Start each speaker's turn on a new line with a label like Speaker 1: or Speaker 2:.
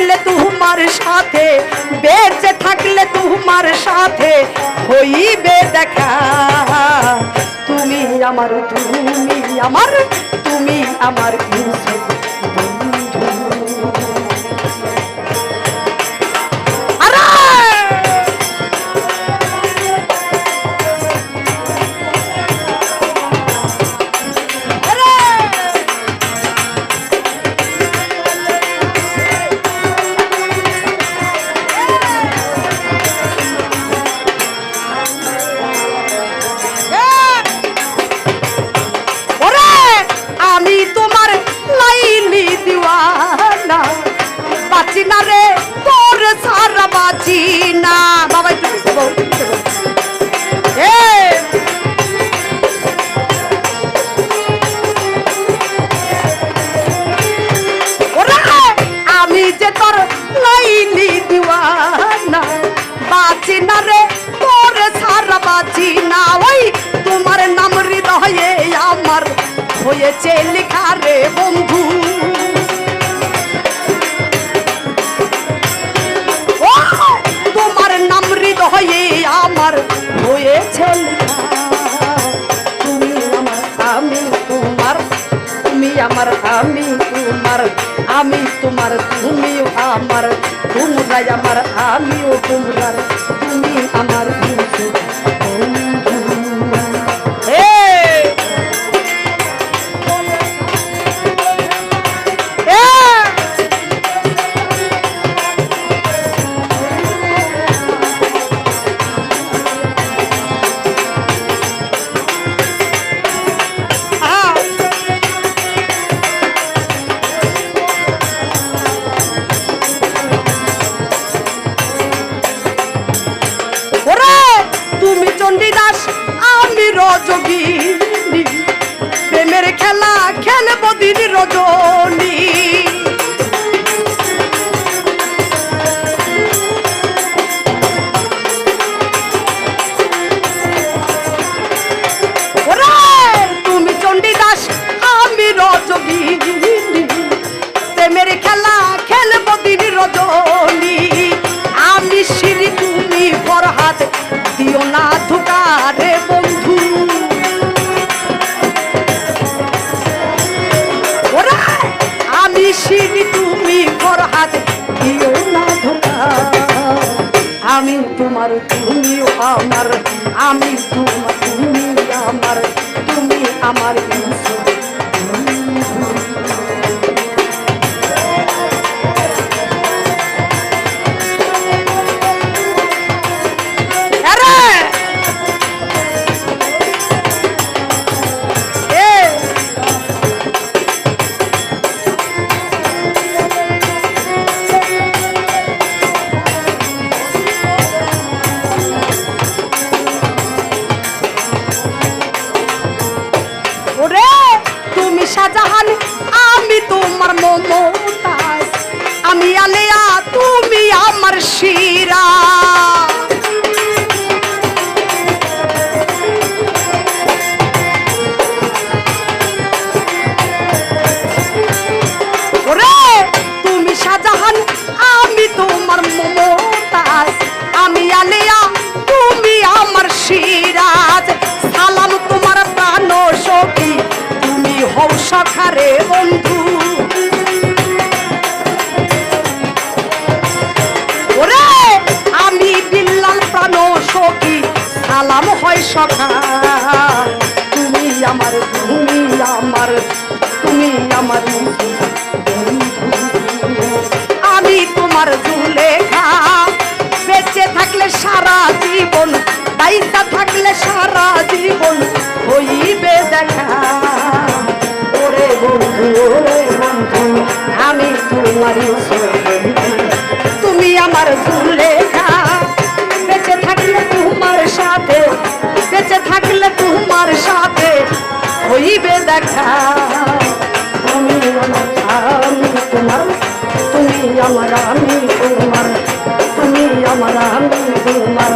Speaker 1: থাকলে তোমার সাথে, বেঁচে থাকলে তোমার সাথে হইবে দেখা। তুমি আমার তুমি আমার তুমি আমার বন্ধু। বাঁচি রে, তোর সারা বাঁচি বাবা, একটু আমি যে তোর লাইলি দিওয়ানা না রে, তোর সারা বাঁচি না ওই তোমার নাম হৃদয়ে আমার হয়েছে লেখা রে বন্ধু। আমার আমি তোমার আমি তোমার তুমিও আমার তোমরাই আমার আমিও তোমরা তুমি আমার রজগী। প্রেমের খেলা খেলব দিন রজনী। সিঁড়ি তুমি ফরহাদ আমি তোমার তুমি আমার আমি তোমার তুমি আমার তুমি আমার আমি তোমার মমতাজ আমি আলেয়া তুমি আমার শিরা ওরে সখা তুমি আমার তুমি আমার তুমি আমার আমি তোমার জুলেখা বেঁচে থাকলে সারা জীবন দায়িত্ব থাকলে সারা জীবন হইবে দেখা। ওরে বন্ধু ওরে বন্ধু, আমি তোমার তুমি আমার জুলেখা তুমি আমি তোমার তুমি আমার আমি তোমার তুমি আমার আমি তোমার